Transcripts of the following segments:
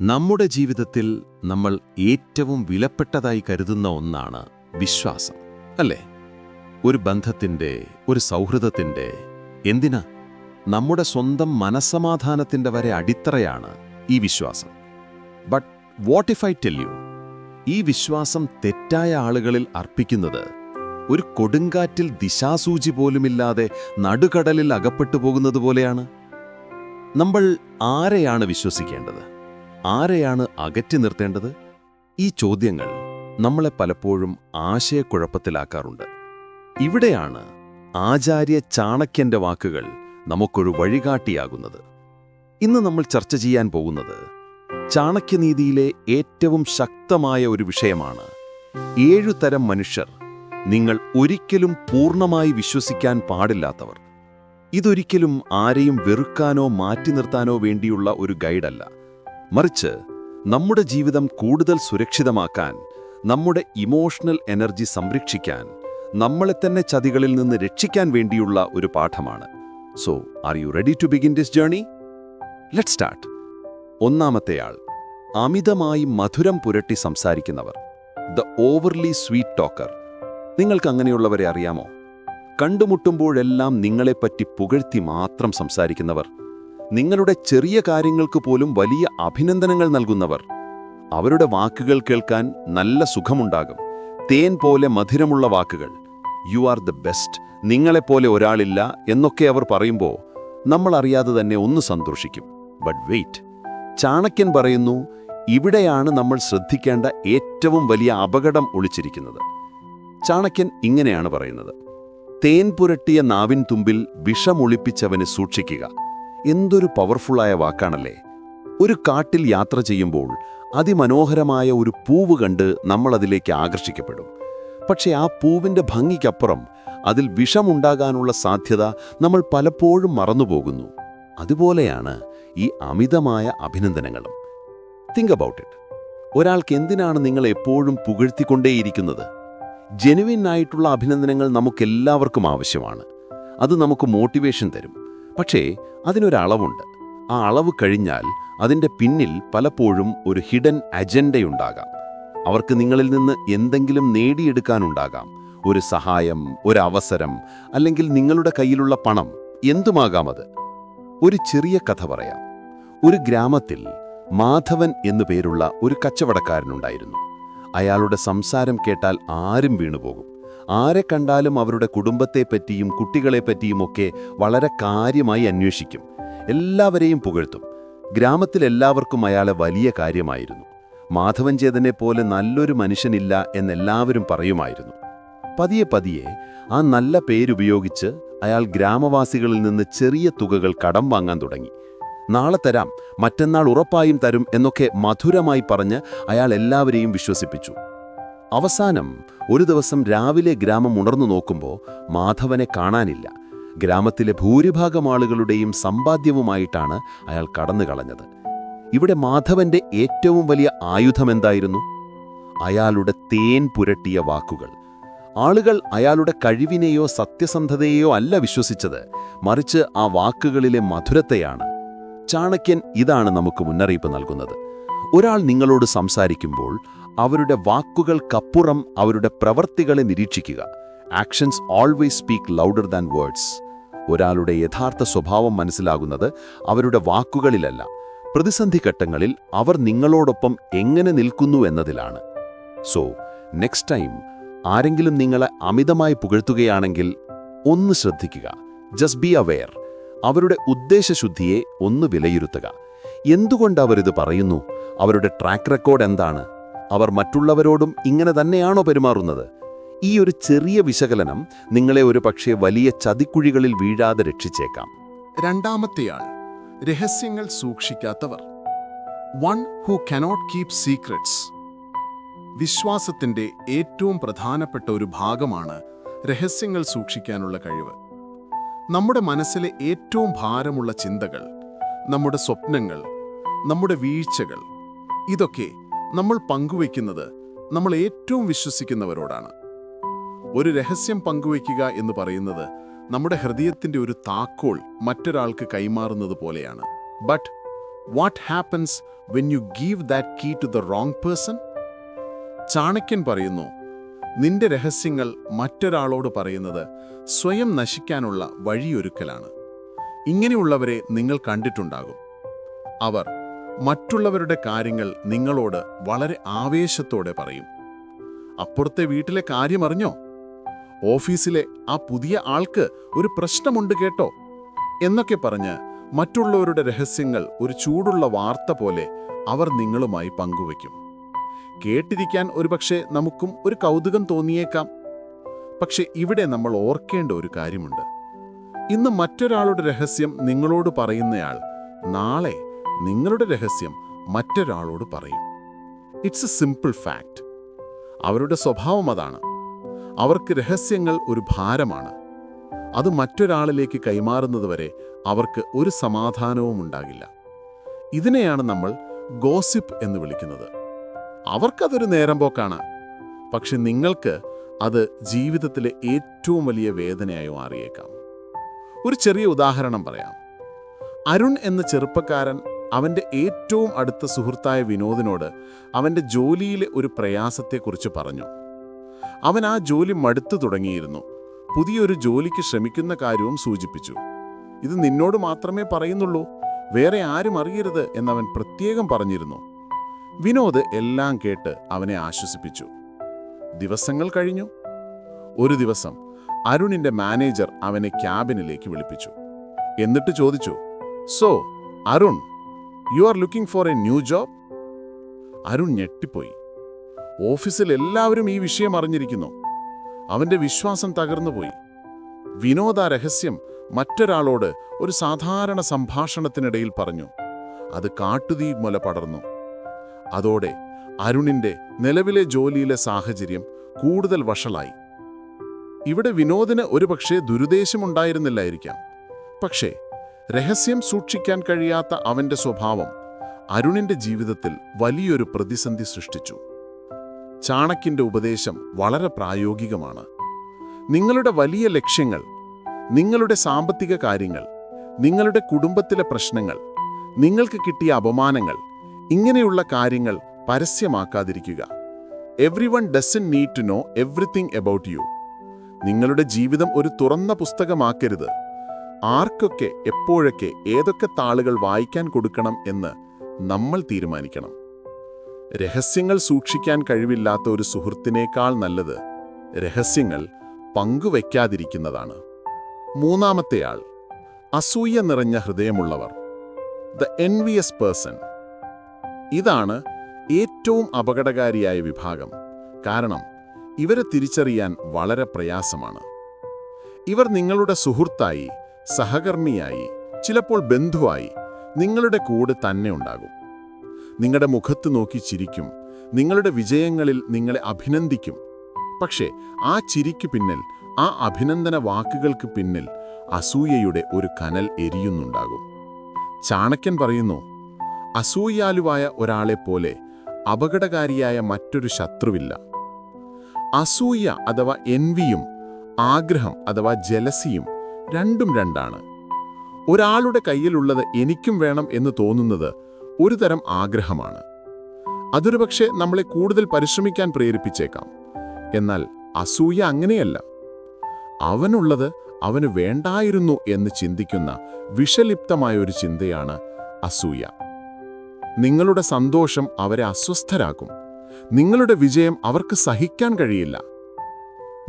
നമ്മുടെ ജീവിതത്തിൽ നമ്മൾ ഏറ്റവും വിലപ്പെട്ടതായി കരുതുന്ന ഒന്നാണ് വിശ്വാസം അല്ലേ? ഒരു ബന്ധത്തിന്റെ ഒരു സൗഹൃദത്തിന്റെ എന്തിനാ? നമ്മുടെ സ്വന്തം മനസ്സമാധാനത്തിന്റെ വരെ അടിത്തറയാണ് ഈ വിശ്വാസം. But what if I tell you ഈ വിശ്വാസം തെറ്റായ ആളുകളിൽ അർപ്പിക്കുന്നത് ഒരു കൊടുങ്കാറ്റിൽ ദിശാസൂചി പോലുമില്ലാതെ നടുകടലിൽ അകപ്പെട്ടു പോകുന്നത് പോലെയാണ്. നമ്മൾ ആരെയാണ് വിശ്വസിക്കേണ്ടത്? ആരെയാണ് അകറ്റി നിർത്തേണ്ടത്? ഈ ചോദ്യങ്ങൾ നമ്മളെ പലപ്പോഴും ആശയക്കുഴപ്പത്തിലാക്കാറുണ്ട്. ഇവിടെയാണ് ആചാര്യ ചാണക്യന്റെ വാക്കുകൾ നമുക്കൊരു വഴികാട്ടിയാകുന്നത്. ഇന്ന് നമ്മൾ ചർച്ച ചെയ്യാൻ പോകുന്നത് ചാണക്യനീതിയിലെ ഏറ്റവും ശക്തമായ ഒരു വിഷയമാണ് ഏഴു തരം മനുഷ്യർ നിങ്ങൾ ഒരിക്കലും പൂർണമായി വിശ്വസിക്കാൻ പാടില്ലാത്തവർ. ഇതൊരിക്കലും ആരെയും വെറുക്കാനോ മാറ്റി നിർത്താനോ വേണ്ടിയുള്ള ഒരു ഗൈഡല്ല. മറിച്ച് നമ്മുടെ ജീവിതം കൂടുതൽ സുരക്ഷിതമാക്കാൻ നമ്മുടെ ഇമോഷണൽ എനർജി സംരക്ഷിക്കാൻ നമ്മളെ തന്നെ ചതികളിൽ നിന്ന് രക്ഷിക്കാൻ വേണ്ടിയുള്ള ഒരു പാഠമാണ്. So are you ready to begin this journey let start ഒന്നാമത്തെയാൾ അമിതമായി മധുരം പുരട്ടി സംസാരിക്കുന്നവർ. ദ ഓവർലി സ്വീറ്റ് ടോക്കർ നിങ്ങൾക്ക് അങ്ങനെയുള്ളവരെ അറിയാമോ? കണ്ടുമുട്ടുമ്പോഴെല്ലാം നിങ്ങളെപ്പറ്റി പുകഴ്ത്തി മാത്രം സംസാരിക്കുന്നവർ. നിങ്ങളുടെ ചെറിയ കാര്യങ്ങൾക്ക് പോലും വലിയ അഭിനന്ദനങ്ങൾ നൽകുന്നവർ. അവരുടെ വാക്കുകൾ കേൾക്കാൻ നല്ല സുഖമുണ്ടാകും. തേൻ പോലെ മധുരമുള്ള വാക്കുകൾ. യു ആർ ദ ബെസ്റ്റ് നിങ്ങളെപ്പോലെ ഒരാളില്ല എന്നൊക്കെ അവർ പറയുമ്പോൾ നമ്മൾ അറിയാതെ തന്നെ ഒന്ന് സന്തോഷിക്കും. ബട്ട് വെയിറ്റ് ചാണക്യൻ പറയുന്നു ഇവിടെയാണ് നമ്മൾ ശ്രദ്ധിക്കേണ്ട ഏറ്റവും വലിയ അപകടം ഒളിച്ചിരിക്കുന്നത്. ചാണക്യൻ ഇങ്ങനെയാണ് പറയുന്നത്. തേൻ പുരട്ടിയ നാവിൻ തുമ്പിൽ വിഷമൊളിപ്പിച്ചവനെ സൂക്ഷിക്കുക. എന്തൊരു പവർഫുള്ളായ വാക്കാണല്ലേ. ഒരു കാട്ടിൽ യാത്ര ചെയ്യുമ്പോൾ അതിമനോഹരമായ ഒരു പൂവ് കണ്ട് നമ്മൾ അതിലേക്ക് ആകർഷിക്കപ്പെടും. പക്ഷേ ആ പൂവിന്റെ ഭംഗിക്കപ്പുറം അതിൽ വിഷമുണ്ടാകാനുള്ള സാധ്യത നമ്മൾ പലപ്പോഴും മറന്നുപോകുന്നു. അതുപോലെയാണ് ഈ അമിതമായ അഭിനന്ദനങ്ങളും. തിങ്ക് അബൌട്ട് ഇറ്റ് ഒരാൾക്ക് എന്തിനാണ് നിങ്ങൾ എപ്പോഴും പുകഴ്ത്തിക്കൊണ്ടേയിരിക്കുന്നത്? ജെനുവിൻ ആയിട്ടുള്ള അഭിനന്ദനങ്ങൾ നമുക്കെല്ലാവർക്കും ആവശ്യമാണ്. അത് നമുക്ക് മോട്ടിവേഷൻ തരും. പക്ഷേ അതിനൊരളവുണ്ട്. ആ അളവ് കഴിഞ്ഞാൽ അതിന്റെ പിന്നിൽ പലപ്പോഴും ഒരു ഹിഡൻ അജണ്ടയുണ്ടാകാം. അവർക്ക് നിങ്ങളിൽ നിന്ന് എന്തെങ്കിലും നേടിയെടുക്കാനുണ്ടാകാം. ഒരു സഹായം ഒരു അവസരം അല്ലെങ്കിൽ നിങ്ങളുടെ കയ്യിലുള്ള പണം എന്തുമാകാം അത്? ഒരു ചെറിയ കഥ പറയാം. ഒരു ഗ്രാമത്തിൽ മാധവൻ എന്നു പേരുള്ള ഒരു കച്ചവടക്കാരനുണ്ടായിരുന്നു. അയാളുടെ സംസാരം കേട്ടാൽ ആരും വീണുപോകും. ആരെ കണ്ടാലും അവരുടെ കുടുംബത്തെപ്പറ്റിയും കുട്ടികളെപ്പറ്റിയുമൊക്കെ വളരെ കാര്യമായി അന്വേഷിക്കും. എല്ലാവരെയും പുകഴ്ത്തും. ഗ്രാമത്തിലെല്ലാവർക്കും അയാളെ വലിയ കാര്യമായിരുന്നു. മാധവൻ ചേതനെ പോലെ നല്ലൊരു മനുഷ്യനില്ല എന്നെല്ലാവരും പറയുമായിരുന്നു. പതിയെ പതിയെ ആ നല്ല പേരുപയോഗിച്ച് അയാൾ ഗ്രാമവാസികളിൽ നിന്ന് ചെറിയ തുകകൾ കടം വാങ്ങാൻ തുടങ്ങി. നാളെ തരാം മറ്റന്നാൾ ഉറപ്പായും തരും എന്നൊക്കെ മധുരമായി പറഞ്ഞ് അയാൾ എല്ലാവരെയും വിശ്വസിപ്പിച്ചു. അവസാനം ഒരു ദിവസം രാവിലെ ഗ്രാമം ഉണർന്നു നോക്കുമ്പോൾ മാധവനെ കാണാനില്ല. ഗ്രാമത്തിലെ ഭൂരിഭാഗം ആളുകളുടെയും സമ്പാദ്യവുമായിട്ടാണ് അയാൾ കടന്നു കളഞ്ഞത്. ഇവിടെ മാധവന്റെ ഏറ്റവും വലിയ ആയുധം എന്തായിരുന്നു? അയാളുടെ തേൻ പുരട്ടിയ വാക്കുകൾ. ആളുകൾ അയാളുടെ കഴിവിനെയോ സത്യസന്ധതയെയോ അല്ല വിശ്വസിച്ചത്. മറിച്ച് ആ വാക്കുകളിലെ മധുരത്തെയാണ്. ചാണക്യൻ ഇതാണ് നമുക്ക് മുന്നറിയിപ്പ് നൽകുന്നത്. ഒരാൾ നിങ്ങളോട് സംസാരിക്കുമ്പോൾ അവരുടെ വാക്കുകൾക്കപ്പുറം അവരുടെ പ്രവൃത്തികളെ നിരീക്ഷിക്കുക. Actions always speak louder than words ഒരാളുടെ യഥാർത്ഥ സ്വഭാവം മനസ്സിലാകുന്നത് അവരുടെ വാക്കുകളിലല്ല. പ്രതിസന്ധി ഘട്ടങ്ങളിൽ അവർ നിങ്ങളോടൊപ്പം എങ്ങനെ നിൽക്കുന്നു എന്നതിലാണ്. സോ നെക്സ്റ്റ് ടൈം ആരെങ്കിലും നിങ്ങളെ അമിതമായി പുകഴ്ത്തുകയാണെങ്കിൽ ഒന്ന് ശ്രദ്ധിക്കുക. ജസ്റ്റ് ബി അവെയർ അവരുടെ ഉദ്ദേശശുദ്ധിയെ ഒന്ന് വിലയിരുത്തുക. എന്തുകൊണ്ട് അവരിത് പറയുന്നു? അവരുടെ ട്രാക്ക് റെക്കോർഡ് എന്താണ്? അവർ മറ്റുള്ളവരോടും ഇങ്ങനെ തന്നെയാണോ പെരുമാറുന്നത്? ഈ ഒരു ചെറിയ വിശകലനം നിങ്ങളെ ഒരു പക്ഷേ വലിയ ചതിക്കുഴികളിൽ വീഴാതെ രക്ഷിച്ചേക്കാം. രണ്ടാമത്തെയാൾ രഹസ്യങ്ങൾ സൂക്ഷിക്കാത്തവർ. One who cannot keep secrets വിശ്വാസത്തിന്റെ ഏറ്റവും പ്രധാനപ്പെട്ട ഒരു ഭാഗമാണ് രഹസ്യങ്ങൾ സൂക്ഷിക്കാനുള്ള കഴിവ്. നമ്മുടെ മനസ്സിലെ ഏറ്റവും ഭാരമുള്ള ചിന്തകൾ നമ്മുടെ സ്വപ്നങ്ങൾ നമ്മുടെ വീഴ്ചകൾ ഇതൊക്കെ നമ്മൾ പങ്കുവയ്ക്കുന്നത് നമ്മൾ ഏറ്റവും വിശ്വസിക്കുന്നവരോടാണ്. ഒരു രഹസ്യം പങ്കുവയ്ക്കുക എന്ന് പറയുന്നത് നമ്മുടെ ഹൃദയത്തിന്റെ ഒരു താക്കോൾ മറ്റൊരാൾക്ക് കൈമാറുന്നത് പോലെയാണ്. But what happens when you give that key to the wrong person ചാണക്യൻ പറയുന്നു നിന്റെ രഹസ്യങ്ങൾ മറ്റൊരാളോട് പറയുന്നത് സ്വയം നശിക്കാനുള്ള വഴിയൊരുക്കലാണ്. ഇങ്ങനെയുള്ളവരെ നിങ്ങൾ കണ്ടിട്ടുണ്ടാകും. അവർ മറ്റുള്ളവരുടെ കാര്യങ്ങൾ നിങ്ങളോട് വളരെ ആവേശത്തോടെ പറയും. അപ്പുറത്തെ വീട്ടിലെ കാര്യമറിഞ്ഞോ ഓഫീസിലെ ആ പുതിയ ആൾക്ക് ഒരു പ്രശ്നമുണ്ട് കേട്ടോ. എന്നൊക്കെ പറഞ്ഞ് മറ്റുള്ളവരുടെ രഹസ്യങ്ങൾ ഒരു ചൂടുള്ള വാർത്ത പോലെ അവർ നിങ്ങളുമായി പങ്കുവയ്ക്കും. കേട്ടിരിക്കാൻ ഒരുപക്ഷെ നമുക്കും ഒരു കൗതുകം തോന്നിയേക്കാം. പക്ഷെ ഇവിടെ നമ്മൾ ഓർക്കേണ്ട ഒരു കാര്യമുണ്ട്. ഇന്ന് മറ്റൊരാളുടെ രഹസ്യം നിങ്ങളോട് പറയുന്നയാൾ നാളെ നിങ്ങളുടെ രഹസ്യം മറ്റൊരാളോട് പറയും. ഇറ്റ്സ് എ സിമ്പിൾ ഫാക്റ്റ് അവരുടെ സ്വഭാവം അതാണ്. അവർക്ക് രഹസ്യങ്ങൾ ഒരു ഭാരമാണ്. അത് മറ്റൊരാളിലേക്ക് കൈമാറുന്നതുവരെ അവർക്ക് ഒരു സമാധാനവും ഉണ്ടാകില്ല. ഇതിനെയാണ് നമ്മൾ ഗോസിപ്പ് എന്ന് വിളിക്കുന്നത്. അവർക്കതൊരു നേരം പോക്കാണ് പക്ഷെ നിങ്ങൾക്ക് അത് ജീവിതത്തിലെ ഏറ്റവും വലിയ വേദനയായി മാറിയേക്കാം. ഒരു ചെറിയ ഉദാഹരണം പറയാം. അരുൺ എന്ന ചെറുപ്പക്കാരൻ അവന്റെ ഏറ്റവും അടുത്ത സുഹൃത്തായ വിനോദിനോട് അവന്റെ ജോലിയിലെ ഒരു പ്രയാസത്തെക്കുറിച്ച് പറഞ്ഞു. അവൻ ആ ജോലി മടുത്തു തുടങ്ങിയിരുന്നു. പുതിയൊരു ജോലിക്ക് ശ്രമിക്കുന്ന കാര്യവും സൂചിപ്പിച്ചു. ഇത് നിന്നോട് മാത്രമേ പറയുന്നുള്ളൂ. വേറെ ആരും അറിയരുത് എന്നവൻ പ്രത്യേകം പറഞ്ഞിരുന്നു. വിനോദ് എല്ലാം കേട്ട് അവനെ ആശ്വസിപ്പിച്ചു. ദിവസങ്ങൾ കഴിഞ്ഞു. ഒരു ദിവസം അരുണിന്റെ മാനേജർ അവനെ ക്യാബിനിലേക്ക് വിളിപ്പിച്ചു. എന്നിട്ട് ചോദിച്ചു so Arun you are looking for a new job Arun ഞെട്ടിപ്പോയി. ഓഫീസിൽ എല്ലാവരും ഈ വിഷയം അറിഞ്ഞിരിക്കുന്നു. അവന്റെ വിശ്വാസം തകർന്നുപോയി. വിനോദ രഹസ്യം മറ്റൊരാളോട് ഒരു സാധാരണ സംഭാഷണത്തിനിടയിൽ പറഞ്ഞു. അത് കാട്ടുതീ മുല പടർന്നു. അതോടെ അരുണിന്റെ നിലവിലെ ജോലിയിലെ സാഹചര്യം കൂടുതൽ വഷളായി. ഇവിടെ വിനോദിന് ഒരുപക്ഷെ ദുരുദ്ദേശമുണ്ടായിരുന്നില്ലായിരിക്കാം. പക്ഷേ രഹസ്യം സൂക്ഷിക്കാൻ കഴിയാത്ത അവന്റെ സ്വഭാവം അരുണിന്റെ ജീവിതത്തിൽ വലിയൊരു പ്രതിസന്ധി സൃഷ്ടിച്ചു. ചാണക്കിന്റെ ഉപദേശം വളരെ പ്രായോഗികമാണ്. നിങ്ങളുടെ വലിയ ലക്ഷ്യങ്ങൾ നിങ്ങളുടെ സാമ്പത്തിക കാര്യങ്ങൾ നിങ്ങളുടെ കുടുംബത്തിലെ പ്രശ്നങ്ങൾ നിങ്ങൾക്ക് കിട്ടിയ അപമാനങ്ങൾ ഇങ്ങനെയുള്ള കാര്യങ്ങൾ പരസ്യമാക്കാതിരിക്കുക. Every one doesn't need to know everything about you നിങ്ങളുടെ ജീവിതം ഒരു തുറന്ന പുസ്തകമാക്കരുത്. ആർക്കൊക്കെ എപ്പോഴൊക്കെ ഏതൊക്കെ താളുകൾ വായിക്കാൻ കൊടുക്കണം എന്ന് നമ്മൾ തീരുമാനിക്കണം. രഹസ്യങ്ങൾ സൂക്ഷിക്കാൻ കഴിവില്ലാത്ത ഒരു സുഹൃത്തിനേക്കാൾ നല്ലത് രഹസ്യങ്ങൾ പങ്കുവയ്ക്കാതിരിക്കുന്നതാണ്. മൂന്നാമത്തെയാൾ അസൂയ നിറഞ്ഞ ഹൃദയമുള്ളവർ. The envious person. ഇതാണ് ഏറ്റവും അപകടകാരിയായ വിഭാഗം. കാരണം ഇവരെ തിരിച്ചറിയാൻ വളരെ പ്രയാസമാണ്. ഇവർ നിങ്ങളുടെ സുഹൃത്തായി സഹകർമ്മിയായി ചിലപ്പോൾ ബന്ധുവായി നിങ്ങളുടെ കൂടെ തന്നെ ഉണ്ടാകും. നിങ്ങളുടെ മുഖത്ത് നോക്കി ചിരിക്കും നിങ്ങളുടെ വിജയങ്ങളിൽ നിങ്ങളെ അഭിനന്ദിക്കും. പക്ഷേ ആ ചിരിക്ക് പിന്നിൽ ആ അഭിനന്ദന വാക്കുകൾക്ക് പിന്നിൽ അസൂയയുടെ ഒരു കനൽ എരിയുന്നുണ്ടാകും. ചാണക്യൻ പറയുന്നു അസൂയാലുവായ ഒരാളെപ്പോലെ അപകടകാരിയായ മറ്റൊരു ശത്രുവില്ല. അസൂയ അഥവാ എൻവിയും ആഗ്രഹം അഥവാ ജലസിയും രണ്ടും രണ്ടാണ്. ഒരാളുടെ കയ്യിലുള്ളത് എനിക്കും വേണം എന്ന് തോന്നുന്നത് ഒരു തരം ആഗ്രഹമാണ്. അതൊരു പക്ഷേ നമ്മളെ കൂടുതൽ പരിശ്രമിക്കാൻ പ്രേരിപ്പിച്ചേക്കാം. എന്നാൽ അസൂയ അങ്ങനെയല്ല. അവനുള്ളത് അവന് വേണ്ടായിരുന്നു എന്ന് ചിന്തിക്കുന്ന വിഷലിപ്തമായ ഒരു ചിന്തയാണ് അസൂയ. നിങ്ങളുടെ സന്തോഷം അവരെ അസ്വസ്ഥരാക്കും. നിങ്ങളുടെ വിജയം അവർക്ക് സഹിക്കാൻ കഴിയില്ല.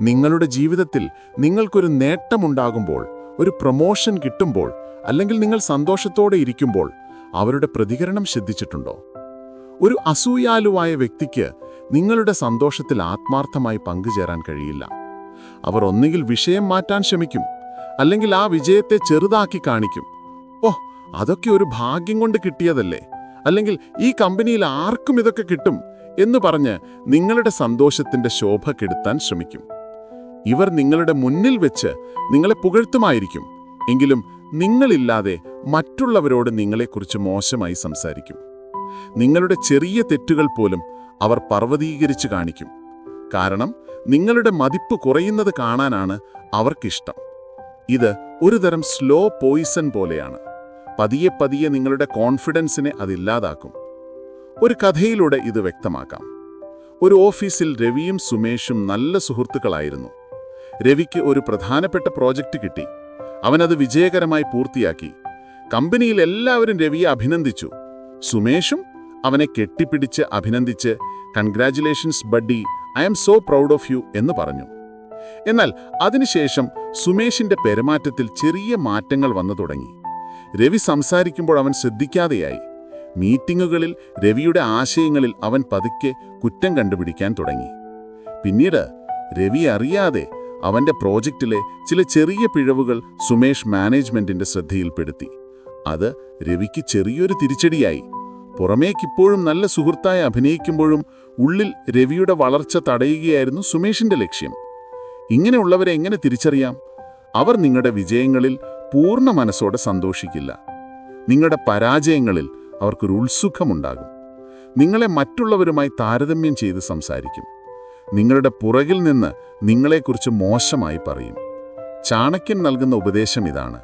നിങ്ങളുടെ ജീവിതത്തിൽ നിങ്ങൾക്കൊരു നേട്ടമുണ്ടാകുമ്പോൾ ഒരു പ്രൊമോഷൻ കിട്ടുമ്പോൾ അല്ലെങ്കിൽ നിങ്ങൾ സന്തോഷത്തോടെ ഇരിക്കുമ്പോൾ അവരുടെ പ്രതികരണം ശ്രദ്ധിച്ചിട്ടുണ്ടോ? ഒരു അസൂയാലുവായ വ്യക്തിക്ക് നിങ്ങളുടെ സന്തോഷത്തിൽ ആത്മാർത്ഥമായി പങ്കുചേരാൻ കഴിയില്ല. അവർ ഒന്നുകിൽ വിഷയം മാറ്റാൻ ശ്രമിക്കും അല്ലെങ്കിൽ ആ വിജയത്തെ ചെറുതാക്കി കാണിക്കും. ഓ അതൊക്കെ ഒരു ഭാഗ്യം കൊണ്ട് കിട്ടിയതല്ലേ? അല്ലെങ്കിൽ ഈ കമ്പനിയിൽ ആർക്കും ഇതൊക്കെ കിട്ടും എന്ന് പറഞ്ഞ് നിങ്ങളുടെ സന്തോഷത്തിന്റെ ശോഭ കെടുത്താൻ ശ്രമിക്കും. ഇവർ നിങ്ങളുടെ മുന്നിൽ വെച്ച് നിങ്ങളെ പുകഴ്ത്തുമായിരിക്കും. എങ്കിലും നിങ്ങളില്ലാതെ മറ്റുള്ളവരോട് നിങ്ങളെക്കുറിച്ച് മോശമായി സംസാരിക്കും. നിങ്ങളുടെ ചെറിയ തെറ്റുകൾ പോലും അവർ പർവതീകരിച്ച് കാണിക്കും. കാരണം നിങ്ങളുടെ മതിപ്പ് കുറയുന്നത് കാണാനാണ് അവർക്കിഷ്ടം. ഇത് ഒരുതരം സ്ലോ പോയിസൺ പോലെയാണ്. പതിയെ പതിയെ നിങ്ങളുടെ കോൺഫിഡൻസിനെ അതില്ലാതാക്കും ഒരു കഥയിലൂടെ ഇത് വ്യക്തമാക്കാം. ഒരു ഓഫീസിൽ രവിയും സുമേഷും നല്ല സുഹൃത്തുക്കളായിരുന്നു. രവിക്ക് ഒരു പ്രധാനപ്പെട്ട പ്രോജക്റ്റ് കിട്ടി. അവനത് വിജയകരമായി പൂർത്തിയാക്കി. കമ്പനിയിൽ എല്ലാവരും രവിയെ അഭിനന്ദിച്ചു. സുമേഷും അവനെ കെട്ടിപ്പിടിച്ച് അഭിനന്ദിച്ച് congratulations buddy I'm so proud of you എന്ന് പറഞ്ഞു. എന്നാൽ അതിനുശേഷം സുമേഷിന്റെ പെരുമാറ്റത്തിൽ ചെറിയ മാറ്റങ്ങൾ വന്നു തുടങ്ങി. രവി സംസാരിക്കുമ്പോൾ അവൻ ശ്രദ്ധിക്കാതെയായി. മീറ്റിങ്ങുകളിൽ രവിയുടെ ആശയങ്ങളിൽ അവൻ പതുക്കെ കുറ്റം കണ്ടുപിടിക്കാൻ തുടങ്ങി. പിന്നീട് രവി അറിയാതെ അവന്റെ പ്രോജക്റ്റിലെ ചില ചെറിയ പിഴവുകൾ സുമേഷ് മാനേജ്മെന്റിന്റെ ശ്രദ്ധയിൽപ്പെടുത്തി. അത് രവിക്ക് ചെറിയൊരു തിരിച്ചടിയായി. പുറമേക്കിപ്പോഴും നല്ല സുഹൃത്തായി അഭിനയിക്കുമ്പോഴും ഉള്ളിൽ രവിയുടെ വളർച്ച തടയുകയായിരുന്നു സുമേഷിന്റെ ലക്ഷ്യം. ഇങ്ങനെയുള്ളവരെ എങ്ങനെ തിരിച്ചറിയാം? അവർ നിങ്ങളുടെ വിജയങ്ങളിൽ പൂർണ മനസ്സോടെ സന്തോഷിക്കില്ല. നിങ്ങളുടെ പരാജയങ്ങളിൽ അവർക്കൊരു ഉത്സുഖമുണ്ടാകും. നിങ്ങളെ മറ്റുള്ളവരുമായി താരതമ്യം ചെയ്ത് സംസാരിക്കും. നിങ്ങളുടെ പുറകിൽ നിന്ന് നിങ്ങളെക്കുറിച്ച് മോശമായി പറയും. ചാണക്യൻ നൽകുന്ന ഉപദേശം ഇതാണ്.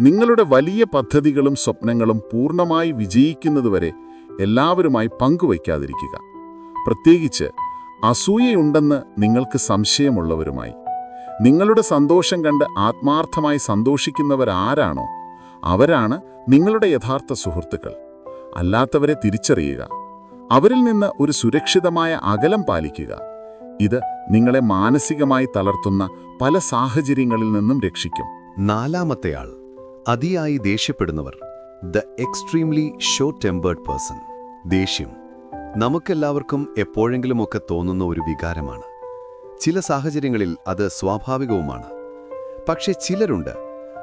നിങ്ങളുടെ വലിയ പദ്ധതികളും സ്വപ്നങ്ങളും പൂർണമായി വിജയിക്കുന്നതുവരെ എല്ലാവരുമായി പങ്കുവയ്ക്കാതിരിക്കുക. പ്രത്യേകിച്ച് അസൂയയുണ്ടെന്ന് നിങ്ങൾക്ക് സംശയമുള്ളവരുമായി. നിങ്ങളുടെ സന്തോഷം കണ്ട് ആത്മാർത്ഥമായി സന്തോഷിക്കുന്നവരാരാണോ? അവരാണ് നിങ്ങളുടെ യഥാർത്ഥ സുഹൃത്തുക്കൾ. അല്ലാത്തവരെ തിരിച്ചറിയുക. അവരിൽ നിന്ന് ഒരു സുരക്ഷിതമായ അകലം പാലിക്കുക. ഇത് നിങ്ങളെ മാനസികമായി തളർത്തുന്ന പല സാഹചര്യങ്ങളിൽ നിന്നും രക്ഷിക്കും. നാലാമത്തെയാൾ അതിയായി ദേഷ്യപ്പെടുന്നവർ ദ എക്സ്ട്രീംലി ഷോ ടെമ്പേർഡ് പേഴ്സൺ ദേഷ്യം നമുക്കെല്ലാവർക്കും എപ്പോഴെങ്കിലുമൊക്കെ തോന്നുന്ന ഒരു വികാരമാണ്. ചില സാഹചര്യങ്ങളിൽ അത് സ്വാഭാവികവുമാണ്. പക്ഷെ ചിലരുണ്ട്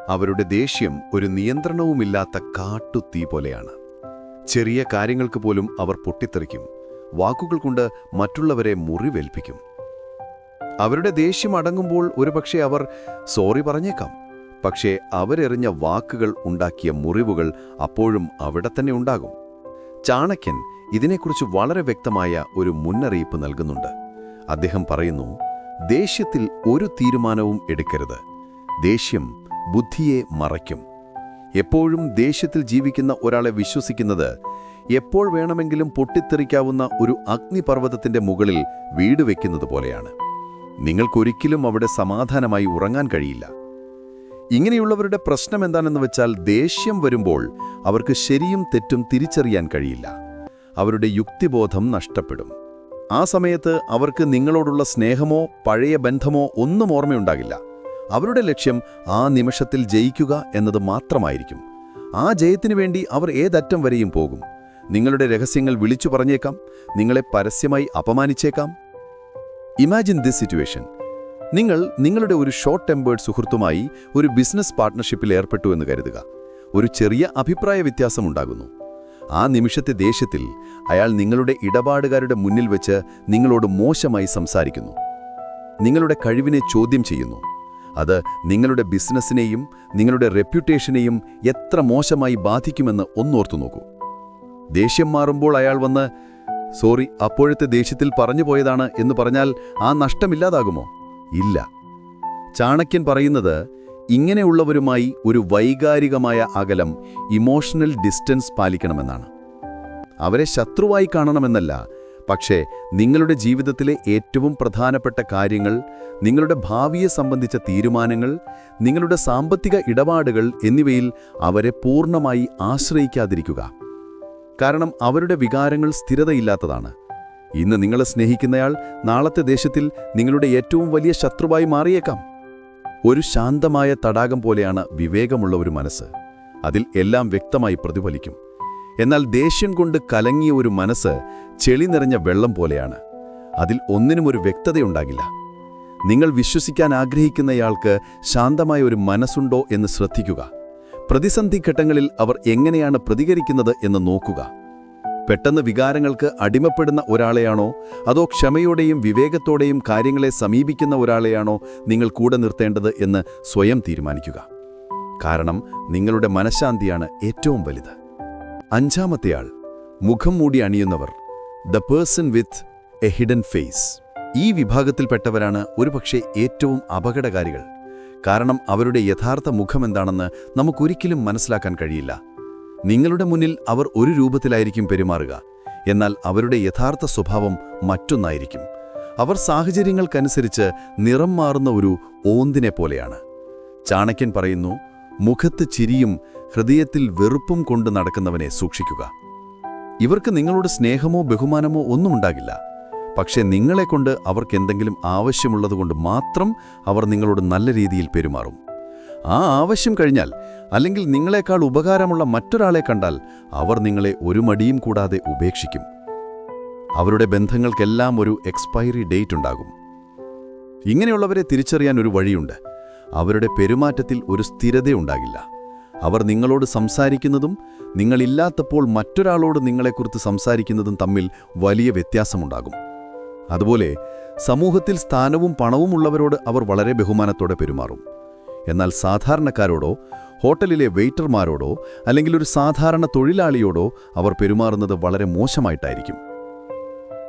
അവരുടെ ദേഷ്യം ഒരു നിയന്ത്രണവുമില്ലാത്ത കാട്ടുത്തീ പോലെയാണ്. ചെറിയ കാര്യങ്ങൾക്ക് പോലും അവർ പൊട്ടിത്തെറിക്കും വാക്കുകൾ കൊണ്ട് മറ്റുള്ളവരെ മുറിവേൽപ്പിക്കും. അവരുടെ ദേഷ്യം അടങ്ങുമ്പോൾ ഒരുപക്ഷെ അവർ സോറി പറഞ്ഞേക്കാം. പക്ഷേ അവരെറിഞ്ഞ വാക്കുകൾ ഉണ്ടാക്കിയ മുറിവുകൾ അപ്പോഴും അവിടെ തന്നെ ഉണ്ടാകും. ചാണക്യൻ ഇതിനെക്കുറിച്ച് വളരെ വ്യക്തമായ ഒരു മുന്നറിയിപ്പ് നൽകുന്നുണ്ട്. അദ്ദേഹം പറയുന്നു ദേഷ്യത്തിൽ ഒരു തീരുമാനവും എടുക്കരുത്. ദേഷ്യം ബുദ്ധിയെ മറയ്ക്കും. എപ്പോഴും ദേഷ്യത്തിൽ ജീവിക്കുന്ന ഒരാളെ വിശ്വസിക്കുന്നത് എപ്പോൾ വേണമെങ്കിലും പൊട്ടിത്തെറിക്കാവുന്ന ഒരു അഗ്നിപർവതത്തിന്റെ മുകളിൽ വീട് വയ്ക്കുന്നത് പോലെയാണ് നിങ്ങൾക്കൊരിക്കലും അവിടെ സമാധാനമായി ഉറങ്ങാൻ കഴിയില്ല. ഇങ്ങനെയുള്ളവരുടെ പ്രശ്നം എന്താണെന്ന് വെച്ചാൽ ദേഷ്യം വരുമ്പോൾ അവർക്ക് ശരിയും തെറ്റും തിരിച്ചറിയാൻ കഴിയില്ല. അവരുടെ യുക്തിബോധം നഷ്ടപ്പെടും. ആ സമയത്ത് അവർക്ക് നിങ്ങളോടുള്ള സ്നേഹമോ പഴയ ബന്ധമോ ഒന്നും ഓർമ്മയുണ്ടാകില്ല. അവരുടെ ലക്ഷ്യം ആ നിമിഷത്തിൽ ജയിക്കുക എന്നത് മാത്രമായിരിക്കും. ആ ജയത്തിനു വേണ്ടി അവർ ഏതറ്റം വരെയും പോകും. നിങ്ങളുടെ രഹസ്യങ്ങൾ വിളിച്ചു പറഞ്ഞേക്കാം. നിങ്ങളെ പരസ്യമായി അപമാനിച്ചേക്കാം. ഇമാജിൻ ദിസ് സിറ്റുവേഷൻ നിങ്ങൾ നിങ്ങളുടെ ഒരു ഷോർട്ട് ടെമ്പേർഡ് സുഹൃത്തുമായി ഒരു ബിസിനസ് പാർട്ട്ണർഷിപ്പിൽ ഏർപ്പെട്ടു എന്ന് കരുതുക. ഒരു ചെറിയ അഭിപ്രായ വ്യത്യാസമുണ്ടാകുന്നു ആ നിമിഷത്തെ ദേഷ്യത്തിൽ അയാൾ നിങ്ങളുടെ ഇടപാടുകാരുടെ മുന്നിൽ വെച്ച് നിങ്ങളോട് മോശമായി സംസാരിക്കുന്നു. നിങ്ങളുടെ കഴിവിനെ ചോദ്യം ചെയ്യുന്നു. അത് നിങ്ങളുടെ ബിസിനസ്സിനെയും നിങ്ങളുടെ റെപ്യൂട്ടേഷനെയും എത്ര മോശമായി ബാധിക്കുമെന്ന് ഒന്നോർത്തു നോക്കൂ ദേഷ്യം മാറുമ്പോൾ അയാൾ വന്ന് സോറി അപ്പോഴത്തെ ദേഷ്യത്തിൽ പറഞ്ഞു പോയതാണ് എന്ന് പറഞ്ഞാൽ ആ നഷ്ടമില്ലാതാകുമോ ഇല്ല. ചാണക്യൻ പറയുന്നത് ഇങ്ങനെയുള്ളവരുമായി ഒരു വൈകാരികമായ അകലം ഇമോഷണൽ ഡിസ്റ്റൻസ് പാലിക്കണമെന്നാണ്. അവരെ ശത്രുവായി കാണണമെന്നല്ല പക്ഷേ നിങ്ങളുടെ ജീവിതത്തിലെ ഏറ്റവും പ്രധാനപ്പെട്ട കാര്യങ്ങൾ നിങ്ങളുടെ ഭാവിയെ സംബന്ധിച്ച തീരുമാനങ്ങൾ നിങ്ങളുടെ സാമ്പത്തിക ഇടപാടുകൾ എന്നിവയിൽ അവരെ പൂർണമായി ആശ്രയിക്കാതിരിക്കുക. കാരണം അവരുടെ വികാരങ്ങൾ സ്ഥിരതയില്ലാത്തതാണ്. ഇന്ന് നിങ്ങളെ സ്നേഹിക്കുന്നയാൾ നാളത്തെ ദേശത്തിൽ നിങ്ങളുടെ ഏറ്റവും വലിയ ശത്രുവായി മാറിയേക്കാം. ഒരു ശാന്തമായ തടാകം പോലെയാണ് വിവേകമുള്ള ഒരു മനസ്സ്. അതിൽ എല്ലാം വ്യക്തമായി പ്രതിഫലിക്കും. എന്നാൽ ദേഷ്യം കൊണ്ട് കലങ്ങിയ ഒരു മനസ്സ് ചെളി നിറഞ്ഞ വെള്ളം പോലെയാണ്. അതിൽ ഒന്നിനും ഒരു വ്യക്തതയുണ്ടാകില്ല. നിങ്ങൾ വിശ്വസിക്കാൻ ആഗ്രഹിക്കുന്നയാൾക്ക് ശാന്തമായ ഒരു മനസ്സുണ്ടോ എന്ന് ശ്രദ്ധിക്കുക. പ്രതിസന്ധി ഘട്ടങ്ങളിൽ അവർ എങ്ങനെയാണ് പ്രതികരിക്കുന്നത് എന്ന് നോക്കുക. പെട്ടെന്ന് വികാരങ്ങൾക്ക് അടിമപ്പെടുന്ന ഒരാളെയാണോ? അതോ ക്ഷമയോടെയും വിവേകത്തോടെയും കാര്യങ്ങളെ സമീപിക്കുന്ന ഒരാളെയാണോ നിങ്ങൾ കൂടെ നിർത്തേണ്ടത് എന്ന് സ്വയം തീരുമാനിക്കുക. കാരണം നിങ്ങളുടെ മനഃശാന്തിയാണ് ഏറ്റവും വലുത്. അഞ്ചാമത്തെയാൾ മുഖം മൂടി അണിയുന്നവർ the person with a hidden face ഈ വിഭാഗത്തിൽപ്പെട്ടവരാണ് ഒരുപക്ഷെ ഏറ്റവും അപകടകാരികൾ. കാരണം അവരുടെ യഥാർത്ഥ മുഖമെന്താണെന്ന് നമുക്കൊരിക്കലും മനസ്സിലാക്കാൻ കഴിയില്ല. നിങ്ങളുടെ മുന്നിൽ അവർ ഒരു രൂപത്തിലായിരിക്കും പെരുമാറുക. എന്നാൽ അവരുടെ യഥാർത്ഥ സ്വഭാവം മറ്റൊന്നായിരിക്കും. അവർ സാഹചര്യങ്ങൾക്കനുസരിച്ച് നിറം മാറുന്ന ഒരു ഓന്തിനെ പോലെയാണ്. ചാണക്യൻ പറയുന്നു മുഖത്ത് ചിരിയും ഹൃദയത്തിൽ വെറുപ്പും കൊണ്ട് നടക്കുന്നവനെ സൂക്ഷിക്കുക. ഇവർക്ക് നിങ്ങളുടെ സ്നേഹമോ ബഹുമാനമോ ഒന്നും ഉണ്ടാകില്ല. പക്ഷേ നിങ്ങളെക്കൊണ്ട് അവർക്ക് എന്തെങ്കിലും ആവശ്യമുള്ളതുകൊണ്ട് മാത്രം അവർ നിങ്ങളോട് നല്ല രീതിയിൽ പെരുമാറും. ആ ആവശ്യം കഴിഞ്ഞാൽ അല്ലെങ്കിൽ നിങ്ങളെക്കാൾ ഉപകാരമുള്ള മറ്റൊരാളെ കണ്ടാൽ അവർ നിങ്ങളെ ഒരു മടിയും കൂടാതെ ഉപേക്ഷിക്കും. അവരുടെ ബന്ധങ്ങൾക്കെല്ലാം ഒരു എക്സ്പയറി ഡേറ്റ് ഉണ്ടാകും. ഇങ്ങനെയുള്ളവരെ തിരിച്ചറിയാൻ ഒരു വഴിയുണ്ട്. അവരുടെ പെരുമാറ്റത്തിൽ ഒരു സ്ഥിരതയുണ്ടാകില്ല അവർ നിങ്ങളോട് സംസാരിക്കുന്നതും നിങ്ങളില്ലാത്തപ്പോൾ മറ്റൊരാളോട് നിങ്ങളെക്കുറിച്ച് സംസാരിക്കുന്നതും തമ്മിൽ വലിയ വ്യത്യാസമുണ്ടാകും. അതുപോലെ സമൂഹത്തിൽ സ്ഥാനവും പണവും ഉള്ളവരോട് അവർ വളരെ ബഹുമാനത്തോടെ പെരുമാറും. എന്നാൽ സാധാരണക്കാരോടോ ഹോട്ടലിലെ വെയിറ്റർമാരോടോ അല്ലെങ്കിൽ ഒരു സാധാരണ തൊഴിലാളിയോടോ അവർ പെരുമാറുന്നത് വളരെ മോശമായിട്ടായിരിക്കും.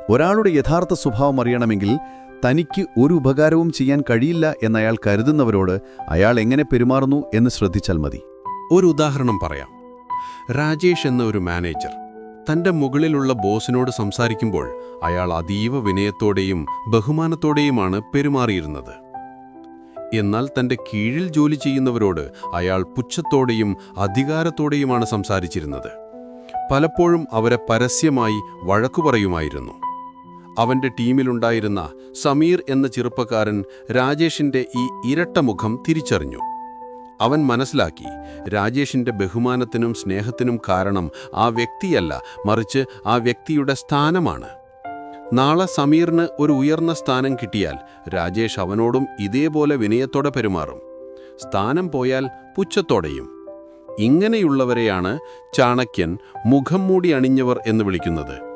ഒരാളുടെ യഥാർത്ഥ സ്വഭാവം അറിയണമെങ്കിൽ തനിക്ക് ഒരു ഉപകാരവും ചെയ്യാൻ കഴിയില്ല എന്നയാൾ കരുതുന്നവരോട് അയാൾ എങ്ങനെ പെരുമാറുന്നു എന്ന് ശ്രദ്ധിച്ചാൽ മതി. ഒരു ഉദാഹരണം പറയാം. രാജേഷ് എന്ന ഒരു മാനേജർ തന്റെ മുകളിലുള്ള ബോസിനോട് സംസാരിക്കുമ്പോൾ അയാൾ അതീവ വിനയത്തോടെയും ബഹുമാനത്തോടെയുമാണ് പെരുമാറിയിരുന്നത്. എന്നാൽ തന്റെ കീഴിൽ ജോലി ചെയ്യുന്നവരോട് അയാൾ പുച്ഛത്തോടെയും അധികാരത്തോടെയുമാണ് സംസാരിച്ചിരുന്നത്. പലപ്പോഴും അവരെ പരസ്യമായി വഴക്കു പറയുമായിരുന്നു. അവന്റെ ടീമിലുണ്ടായിരുന്ന സമീർ എന്ന ചെറുപ്പക്കാരൻ രാജേഷിന്റെ ഈ ഇരട്ടമുഖം തിരിച്ചറിഞ്ഞു. അവൻ മനസ്സിലാക്കി രാജേഷിന്റെ ബഹുമാനത്തിനും സ്നേഹത്തിനും കാരണം ആ വ്യക്തിയല്ല മറിച്ച് ആ വ്യക്തിയുടെ സ്ഥാനമാണ്. നാളെ സമീറിന് ഒരു ഉയർന്ന സ്ഥാനം കിട്ടിയാൽ രാജേഷ് അവനോടും ഇതേപോലെ വിനയത്തോടെ പെരുമാറും. സ്ഥാനം പോയാൽ പുച്ഛത്തോടെയും. ഇങ്ങനെയുള്ളവരെയാണ് ചാണക്യൻ മുഖം മൂടി അണിഞ്ഞവർ എന്ന് വിളിക്കുന്നത്.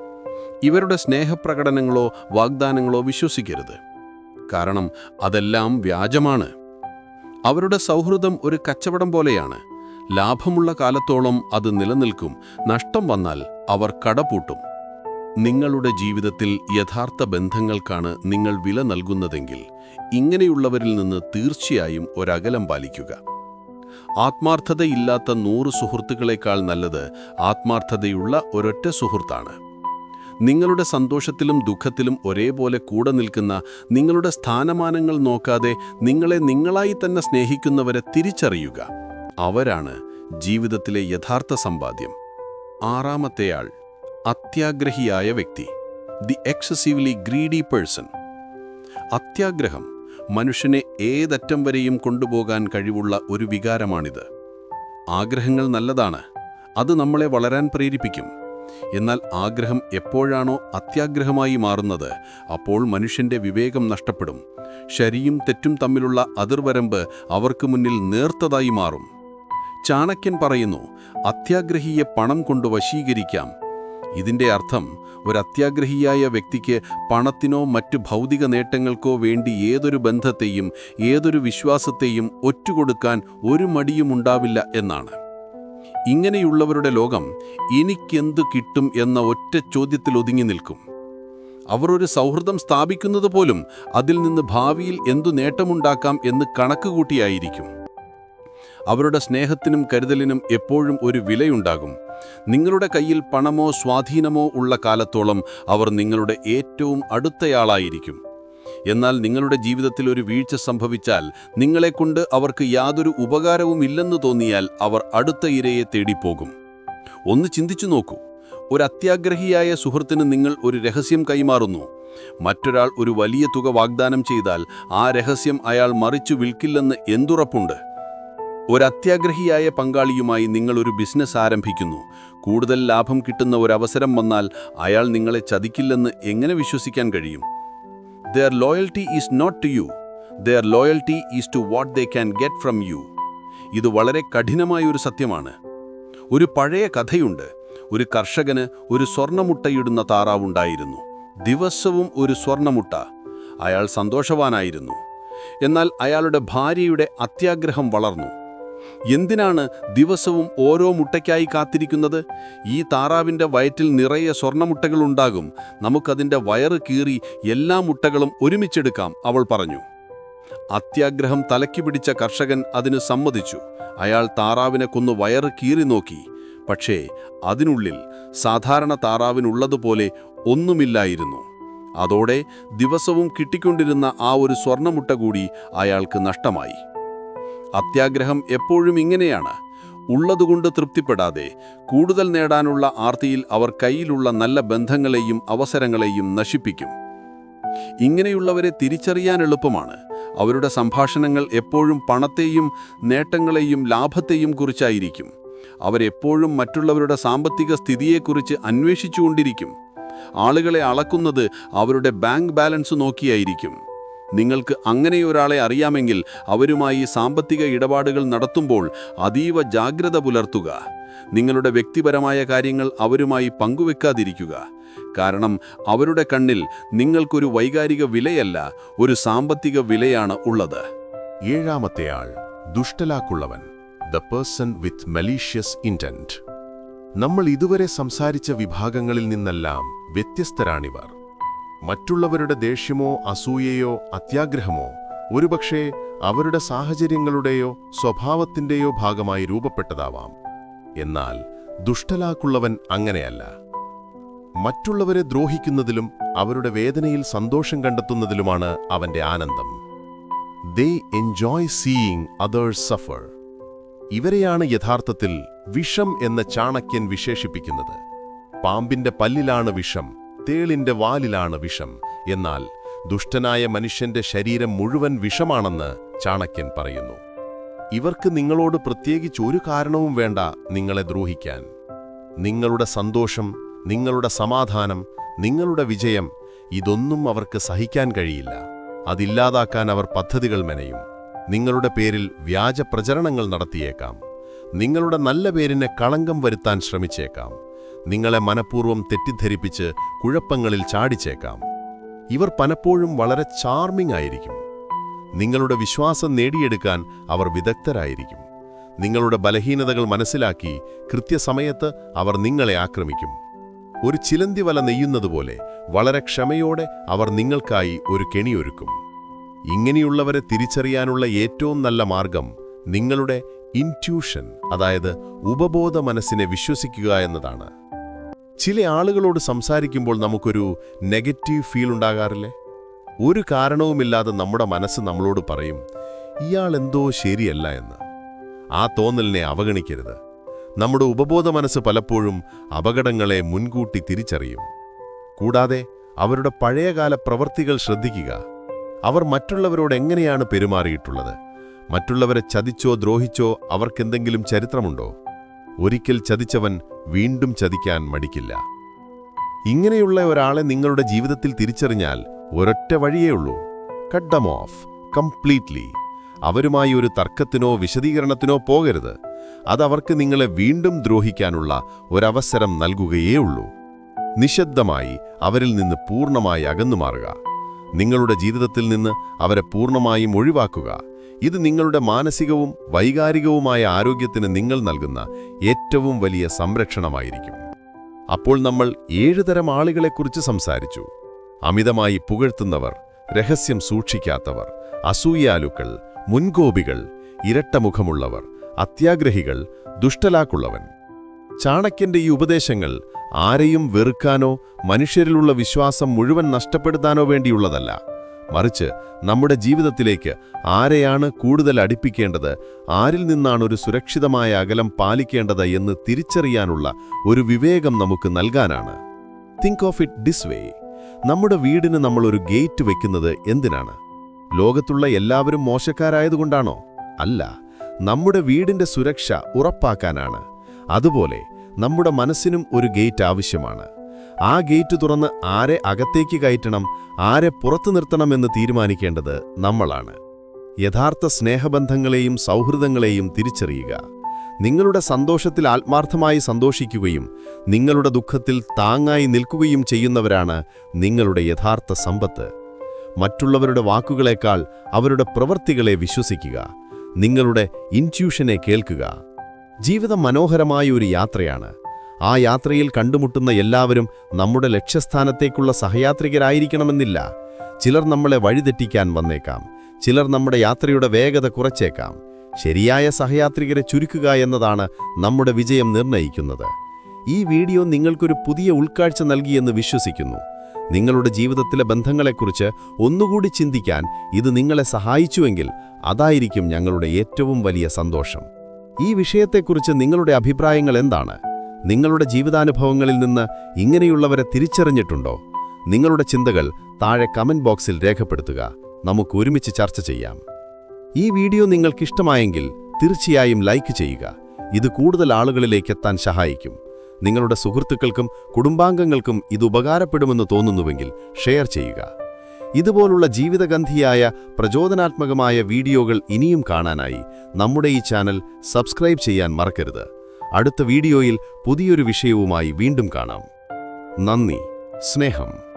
ഇവരുടെ സ്നേഹപ്രകടനങ്ങളോ വാഗ്ദാനങ്ങളോ വിശ്വസിക്കരുത്. കാരണം അതെല്ലാം വ്യാജമാണ്. അവരുടെ സൗഹൃദം ഒരു കച്ചവടം പോലെയാണ്. ലാഭമുള്ള കാലത്തോളം അത് നിലനിൽക്കും. നഷ്ടം വന്നാൽ അവർ കടപൂട്ടും. നിങ്ങളുടെ ജീവിതത്തിൽ യഥാർത്ഥ ബന്ധങ്ങൾക്കാണ് നിങ്ങൾ വില നൽകുന്നതെങ്കിൽ ഇങ്ങനെയുള്ളവരിൽ നിന്ന് തീർച്ചയായും ഒരകലം പാലിക്കുക. ആത്മാർത്ഥതയില്ലാത്ത നൂറ് സുഹൃത്തുക്കളെക്കാൾ നല്ലത് ആത്മാർത്ഥതയുള്ള ഒരൊറ്റ സുഹൃത്താണ്. നിങ്ങളുടെ സന്തോഷത്തിലും ദുഃഖത്തിലും ഒരേപോലെ കൂടെ നിൽക്കുന്ന നിങ്ങളുടെ സ്ഥാനമാനങ്ങൾ നോക്കാതെ നിങ്ങളെ നിങ്ങളായി തന്നെ സ്നേഹിക്കുന്നവരെ തിരിച്ചറിയുക. അവരാണ് ജീവിതത്തിലെ യഥാർത്ഥ സമ്പാദ്യം. ആറാമത്തെയാൾ അത്യാഗ്രഹിയായ വ്യക്തി. ദി എക്സസീവ്ലി ഗ്രീഡി പേഴ്സൺ അത്യാഗ്രഹം മനുഷ്യനെ ഏതറ്റം വരെയും കൊണ്ടുപോകാൻ കഴിവുള്ള ഒരു വികാരമാണിത്. ആഗ്രഹങ്ങൾ നല്ലതാണ് അത് നമ്മളെ വളരാൻ പ്രേരിപ്പിക്കും. എന്നാൽ ആഗ്രഹം എപ്പോഴാണോ അത്യാഗ്രഹമായി മാറുന്നത് അപ്പോൾ മനുഷ്യന്റെ വിവേകം നഷ്ടപ്പെടും. ശരിയും തെറ്റും തമ്മിലുള്ള അതിർവരമ്പ് അവർക്ക് മുന്നിൽ നേർത്തതായി മാറും. ചാണക്യൻ പറയുന്നു അത്യാഗ്രഹിയെ പണം കൊണ്ട് വശീകരിക്കാം. ഇതിന്റെ അർത്ഥം ഒരു അത്യാഗ്രഹിയായ വ്യക്തിക്ക് പണത്തിനോ മറ്റു ഭൗതിക നേട്ടങ്ങൾക്കോ വേണ്ടി ഏതൊരു ബന്ധത്തെയും ഏതൊരു വിശ്വാസത്തെയും ഒറ്റുകൊടുക്കാൻ ഒരു മടിയുമുണ്ടാവില്ല എന്നാണ്. ഇങ്ങനെയുള്ളവരുടെ ലോകം എനിക്കെന്ത് കിട്ടും എന്ന ഒറ്റ ചോദ്യത്തിൽ ഒതുങ്ങി നിൽക്കും. അവർ ഒരു സൗഹൃദം സ്ഥാപിക്കുന്നത് പോലും അതിൽ നിന്ന് ഭാവിയിൽ എന്തു നേട്ടമുണ്ടാക്കാം എന്ന് കണക്കുകൂട്ടിയായിരിക്കും. അവരുടെ സ്നേഹത്തിനും കരുതലിനും എപ്പോഴും ഒരു വിലയുണ്ടാകും. നിങ്ങളുടെ കയ്യിൽ പണമോ സ്വാധീനമോ ഉള്ള കാലത്തോളം അവർ നിങ്ങളുടെ ഏറ്റവും അടുത്തയാളായിരിക്കും. എന്നാൽ നിങ്ങളുടെ ജീവിതത്തിൽ ഒരു വീഴ്ച സംഭവിച്ചാൽ നിങ്ങളെക്കൊണ്ട് അവർക്ക് യാതൊരു ഉപകാരവും ഇല്ലെന്ന് തോന്നിയാൽ അവർ അടുത്ത ഇരയെ തേടിപ്പോകും. ഒന്ന് ചിന്തിച്ചു നോക്കൂ. ഒരു അത്യാഗ്രഹിയായ സുഹൃത്തിന് നിങ്ങൾ ഒരു രഹസ്യം കൈമാറുന്നു. മറ്റൊരാൾ ഒരു വലിയ തുക വാഗ്ദാനം ചെയ്താൽ ആ രഹസ്യം അയാൾ മറിച്ചു വിൽക്കില്ലെന്ന് എന്തുറപ്പുണ്ട്? ഒരു അത്യാഗ്രഹിയായ പങ്കാളിയുമായി നിങ്ങളൊരു ബിസിനസ് ആരംഭിക്കുന്നു. കൂടുതൽ ലാഭം കിട്ടുന്ന ഒരവസരം വന്നാൽ അയാൾ നിങ്ങളെ ചതിക്കില്ലെന്ന് എങ്ങനെ വിശ്വസിക്കാൻ കഴിയും? Their loyalty is not to you. Their loyalty is to what they can get from you. ഇത് വളരെ കഠിനമായ ഒരു സത്യമാണ്. ഒരു പഴയ കഥയുണ്ട്. ഒരു കർഷകന് ഒരു സ്വർണമുട്ടയിടുന്ന താറാവുണ്ടായിരുന്നു ദിവസവും ഒരു സ്വർണമുട്ട അയാൾ സന്തോഷവാനായിരുന്നു. എന്നാൽ അയാളുടെ ഭാര്യയുടെ അത്യാഗ്രഹം വളർന്നു. എന്തിനാണ് ദിവസവും ഓരോ മുട്ടയ്ക്കായി കാത്തിരിക്കുന്നത്? ഈ താറാവിന്റെ വയറ്റിൽ നിറയെ സ്വർണമുട്ടകളുണ്ടാകും നമുക്കതിന്റെ വയറ് കീറി എല്ലാ മുട്ടകളും ഒരുമിച്ചെടുക്കാം അവൾ പറഞ്ഞു. അത്യാഗ്രഹം തലയ്ക്ക് പിടിച്ച കർഷകൻ അതിന് സമ്മതിച്ചു. അയാൾ താറാവിനെ കൊന്നു വയറ് കീറി നോക്കി. പക്ഷേ അതിനുള്ളിൽ സാധാരണ താറാവിനുള്ളതുപോലെ ഒന്നുമില്ലായിരുന്നു. അതോടെ ദിവസവും കിട്ടിക്കൊണ്ടിരുന്ന ആ ഒരു സ്വർണമുട്ട കൂടി അയാൾക്ക് നഷ്ടമായി. അത്യാഗ്രഹം എപ്പോഴും ഇങ്ങനെയാണ്. ഉള്ളതുകൊണ്ട് തൃപ്തിപ്പെടാതെ കൂടുതൽ നേടാനുള്ള ആർത്തിയിൽ അവർ കയ്യിലുള്ള നല്ല ബന്ധങ്ങളെയും അവസരങ്ങളെയും നശിപ്പിക്കും. ഇങ്ങനെയുള്ളവരെ തിരിച്ചറിയാൻ എളുപ്പമാണ്. അവരുടെ സംഭാഷണങ്ങൾ എപ്പോഴും പണത്തെയും നേട്ടങ്ങളെയും ലാഭത്തെയും കുറിച്ചായിരിക്കും. അവരെപ്പോഴും മറ്റുള്ളവരുടെ സാമ്പത്തിക സ്ഥിതിയെക്കുറിച്ച് അന്വേഷിച്ചുകൊണ്ടിരിക്കും. ആളുകളെ അളക്കുന്നത് അവരുടെ ബാങ്ക് ബാലൻസ് നോക്കിയായിരിക്കും. നിങ്ങൾക്ക് അങ്ങനെയൊരാളെ അറിയാമെങ്കിൽ അവരുമായി സാമ്പത്തിക ഇടപാടുകൾ നടത്തുമ്പോൾ അതീവ ജാഗ്രത പുലർത്തുക. നിങ്ങളുടെ വ്യക്തിപരമായ കാര്യങ്ങൾ അവരുമായി പങ്കുവെക്കാതിരിക്കുക. കാരണം അവരുടെ കണ്ണിൽ നിങ്ങൾക്കൊരു വൈകാരിക വിലയല്ല ഒരു സാമ്പത്തിക വിലയാണ് ഉള്ളത്. ഏഴാമത്തെയാൾ ദുഷ്ടലാക്കുള്ളവൻ the person with malicious intent നമ്മൾ ഇതുവരെ സംസാരിച്ച വിഭാഗങ്ങളിൽ നിന്നെല്ലാം വ്യത്യസ്തരാണിവർ. മറ്റുള്ളവരുടെ ദേഷ്യമോ അസൂയയോ അത്യാഗ്രഹമോ ഒരുപക്ഷെ അവരുടെ സാഹചര്യങ്ങളുടെയോ സ്വഭാവത്തിന്റെയോ ഭാഗമായി രൂപപ്പെട്ടതാവാം. എന്നാൽ ദുഷ്ടലാക്കുള്ളവൻ അങ്ങനെയല്ല. മറ്റുള്ളവരെ ദ്രോഹിക്കുന്നതിലും അവരുടെ വേദനയിൽ സന്തോഷം കണ്ടെത്തുന്നതിലുമാണ് അവന്റെ ആനന്ദം. They enjoy seeing others suffer ഇവരെയാണ് യഥാർത്ഥത്തിൽ വിഷം എന്ന ചാണക്യൻ വിശേഷിപ്പിക്കുന്നത്. പാമ്പിന്റെ പല്ലിലാണ് വിഷം തേളിന്റെ വാലിലാണ് വിഷം. എന്നാൽ ദുഷ്ടനായ മനുഷ്യന്റെ ശരീരം മുഴുവൻ വിഷമാണെന്ന് ചാണക്യൻ പറയുന്നു. ഇവർക്ക് നിങ്ങളോട് പ്രത്യേകിച്ച് ഒരു കാരണവും വേണ്ട നിങ്ങളെ ദ്രോഹിക്കാൻ. നിങ്ങളുടെ സന്തോഷം നിങ്ങളുടെ സമാധാനം നിങ്ങളുടെ വിജയം ഇതൊന്നും അവർക്ക് സഹിക്കാൻ കഴിയില്ല. അതില്ലാതാക്കാൻ അവർ പദ്ധതികൾ മെനയും. നിങ്ങളുടെ പേരിൽ വ്യാജ പ്രചരണങ്ങൾ നടത്തിയേക്കാം. നിങ്ങളുടെ നല്ല പേരിനെ കളങ്കം വരുത്താൻ ശ്രമിച്ചേക്കാം. നിങ്ങളെ മനഃപൂർവം തെറ്റിദ്ധരിപ്പിച്ച് കുഴപ്പങ്ങളിൽ ചാടിച്ചേക്കാം. ഇവർ പലപ്പോഴും വളരെ ചാർമിംഗ് ആയിരിക്കും. നിങ്ങളുടെ വിശ്വാസം നേടിയെടുക്കാൻ അവർ വിദഗ്ധരായിരിക്കും. നിങ്ങളുടെ ബലഹീനതകൾ മനസ്സിലാക്കി കൃത്യസമയത്ത് അവർ നിങ്ങളെ ആക്രമിക്കും. ഒരു ചിലന്തി വല നെയ്യുന്നതുപോലെ വളരെ ക്ഷമയോടെ അവർ നിങ്ങൾക്കായി ഒരു കെണിയൊരുക്കും. ഇങ്ങനെയുള്ളവരെ തിരിച്ചറിയാനുള്ള ഏറ്റവും നല്ല മാർഗം നിങ്ങളുടെ ഇന്റ്യൂഷൻ അതായത് ഉപബോധ മനസ്സിനെ വിശ്വസിക്കുക എന്നതാണ്. ചില ആളുകളോട് സംസാരിക്കുമ്പോൾ നമുക്കൊരു നെഗറ്റീവ് ഫീൽ ഉണ്ടാകാറില്ലേ? ഒരു കാരണവുമില്ലാതെ നമ്മുടെ മനസ്സ് നമ്മളോട് പറയും ഇയാൾ എന്തോ ശരിയല്ല എന്ന്. ആ തോന്നലിനെ അവഗണിക്കരുത്. നമ്മുടെ ഉപബോധ മനസ്സ് പലപ്പോഴും അപകടങ്ങളെ മുൻകൂട്ടി തിരിച്ചറിയും. കൂടാതെ അവരുടെ പഴയകാല പ്രവൃത്തികൾ ശ്രദ്ധിക്കുക. അവർ മറ്റുള്ളവരോട് എങ്ങനെയാണ് പെരുമാറിയിട്ടുള്ളത്? മറ്റുള്ളവരെ ചതിച്ചോ ദ്രോഹിച്ചോ അവർക്കെന്തെങ്കിലും ചരിത്രമുണ്ടോ? ഒരിക്കൽ ചതിച്ചവൻ വീണ്ടും ചതിക്കാൻ മടിക്കില്ല. ഇങ്ങനെയുള്ള ഒരാളെ നിങ്ങളുടെ ജീവിതത്തിൽ തിരിച്ചറിഞ്ഞാൽ ഒരൊറ്റ വഴിയേ ഉള്ളൂ. കട്ട് ഓഫ് കംപ്ലീറ്റ്ലി അവരുമായി ഒരു തർക്കത്തിനോ വിശദീകരണത്തിനോ പോകരുത്. അതവർക്ക് നിങ്ങളെ വീണ്ടും ദ്രോഹിക്കാനുള്ള ഒരവസരം നൽകുകയേ ഉള്ളൂ. നിശബ്ദമായി അവരിൽ നിന്ന് പൂർണമായി അകന്നു മാറുക നിങ്ങളുടെ ജീവിതത്തിൽ നിന്ന് അവരെ പൂർണമായും ഒഴിവാക്കുക. ഇത് നിങ്ങളുടെ മാനസികവും വൈകാരികവുമായ ആരോഗ്യത്തിന് നിങ്ങൾ നൽകുന്ന ഏറ്റവും വലിയ സംരക്ഷണമായിരിക്കും. അപ്പോൾ നമ്മൾ ഏഴുതരം ആളുകളെക്കുറിച്ച് സംസാരിച്ചു. അമിതമായി പുകഴ്ത്തുന്നവർ രഹസ്യം സൂക്ഷിക്കാത്തവർ അസൂയാലുക്കൾ മുൻകോപികൾ ഇരട്ടമുഖമുള്ളവർ അത്യാഗ്രഹികൾ ദുഷ്ടലാക്കുള്ളവൻ. ചാണക്യന്റെ ഈ ഉപദേശങ്ങൾ ആരെയും വെറുക്കാനോ മനുഷ്യരിലുള്ള വിശ്വാസം മുഴുവൻ നഷ്ടപ്പെടുത്താനോ വേണ്ടിയുള്ളതല്ല. മറിച്ച് നമ്മുടെ ജീവിതത്തിലേക്ക് ആരെയാണ് കൂടുതൽ അടുപ്പിക്കേണ്ടത്? ആരിൽ നിന്നാണ് ഒരു സുരക്ഷിതമായ അകലം പാലിക്കേണ്ടത് എന്ന് തിരിച്ചറിയാനുള്ള ഒരു വിവേകം നമുക്ക് നൽകാനാണ്. Think of it this way നമ്മുടെ വീടിന് നമ്മളൊരു ഗേറ്റ് വെക്കുന്നത് എന്തിനാണ്? ലോകത്തുള്ള എല്ലാവരും മോശക്കാരായതുകൊണ്ടാണോ? അല്ല. നമ്മുടെ വീടിന്റെ സുരക്ഷ ഉറപ്പാക്കാനാണ്. അതുപോലെ നമ്മുടെ മനസ്സിനും ഒരു ഗേറ്റ് ആവശ്യമാണ്. ആ ഗേറ്റ് തുറന്ന് ആരെ അകത്തേക്ക് കയറ്റണം ആരെ പുറത്തു നിർത്തണമെന്ന് തീരുമാനിക്കേണ്ടത് നമ്മളാണ്. യഥാർത്ഥ സ്നേഹബന്ധങ്ങളെയും സൗഹൃദങ്ങളെയും തിരിച്ചറിയുക. നിങ്ങളുടെ സന്തോഷത്തിൽ ആത്മാർത്ഥമായി സന്തോഷിക്കുകയും നിങ്ങളുടെ ദുഃഖത്തിൽ താങ്ങായി നിൽക്കുകയും ചെയ്യുന്നവരാണ് നിങ്ങളുടെ യഥാർത്ഥ സമ്പത്ത്. മറ്റുള്ളവരുടെ വാക്കുകളേക്കാൾ അവരുടെ പ്രവൃത്തികളെ വിശ്വസിക്കുക. നിങ്ങളുടെ ഇന്റ്യൂഷനെ കേൾക്കുക. ജീവിതം മനോഹരമായ ഒരു യാത്രയാണ്. ആ യാത്രയിൽ കണ്ടുമുട്ടുന്ന എല്ലാവരും നമ്മുടെ ലക്ഷ്യസ്ഥാനത്തേക്കുള്ള സഹയാത്രികരായിരിക്കണമെന്നില്ല. ചിലർ നമ്മളെ വഴിതെറ്റിക്കാൻ വന്നേക്കാം. ചിലർ നമ്മുടെ യാത്രയുടെ വേഗത കുറച്ചേക്കാം. ശരിയായ സഹയാത്രികരെ ചുരുക്കുക എന്നതാണ് നമ്മുടെ വിജയം നിർണയിക്കുന്നത് ഈ വീഡിയോ നിങ്ങൾക്കൊരു പുതിയ ഉൾക്കാഴ്ച നൽകിയെന്ന് വിശ്വസിക്കുന്നു. നിങ്ങളുടെ ജീവിതത്തിലെ ബന്ധങ്ങളെക്കുറിച്ച് ഒന്നുകൂടി ചിന്തിക്കാൻ ഇത് നിങ്ങളെ സഹായിച്ചുവെങ്കിൽ അതായിരിക്കും ഞങ്ങളുടെ ഏറ്റവും വലിയ സന്തോഷം. ഈ വിഷയത്തെക്കുറിച്ച് നിങ്ങളുടെ അഭിപ്രായങ്ങൾ എന്താണ്? നിങ്ങളുടെ ജീവിതാനുഭവങ്ങളിൽ നിന്ന് ഇങ്ങനെയുള്ളവരെ തിരിച്ചറിഞ്ഞിട്ടുണ്ടോ? നിങ്ങളുടെ ചിന്തകൾ താഴെ കമന്റ് ബോക്സിൽ രേഖപ്പെടുത്തുക. നമുക്ക് ഒരുമിച്ച് ചർച്ച ചെയ്യാം. ഈ വീഡിയോ നിങ്ങൾക്കിഷ്ടമായെങ്കിൽ തീർച്ചയായും ലൈക്ക് ചെയ്യുക. ഇത് കൂടുതൽ ആളുകളിലേക്ക് എത്താൻ സഹായിക്കും. നിങ്ങളുടെ സുഹൃത്തുക്കൾക്കും കുടുംബാംഗങ്ങൾക്കും ഇത് ഉപകാരപ്പെടുമെന്ന് തോന്നുന്നുവെങ്കിൽ ഷെയർ ചെയ്യുക. ഇതുപോലുള്ള ജീവിതഗന്ധിയായ പ്രചോദനാത്മകമായ വീഡിയോകൾ ഇനിയും കാണാനായി നമ്മുടെ ഈ ചാനൽ സബ്സ്ക്രൈബ് ചെയ്യാൻ മറക്കരുത്. അടുത്ത വീഡിയോയിൽ പുതിയൊരു വിഷയവുമായി വീണ്ടും കാണാം. നന്ദി സ്നേഹം.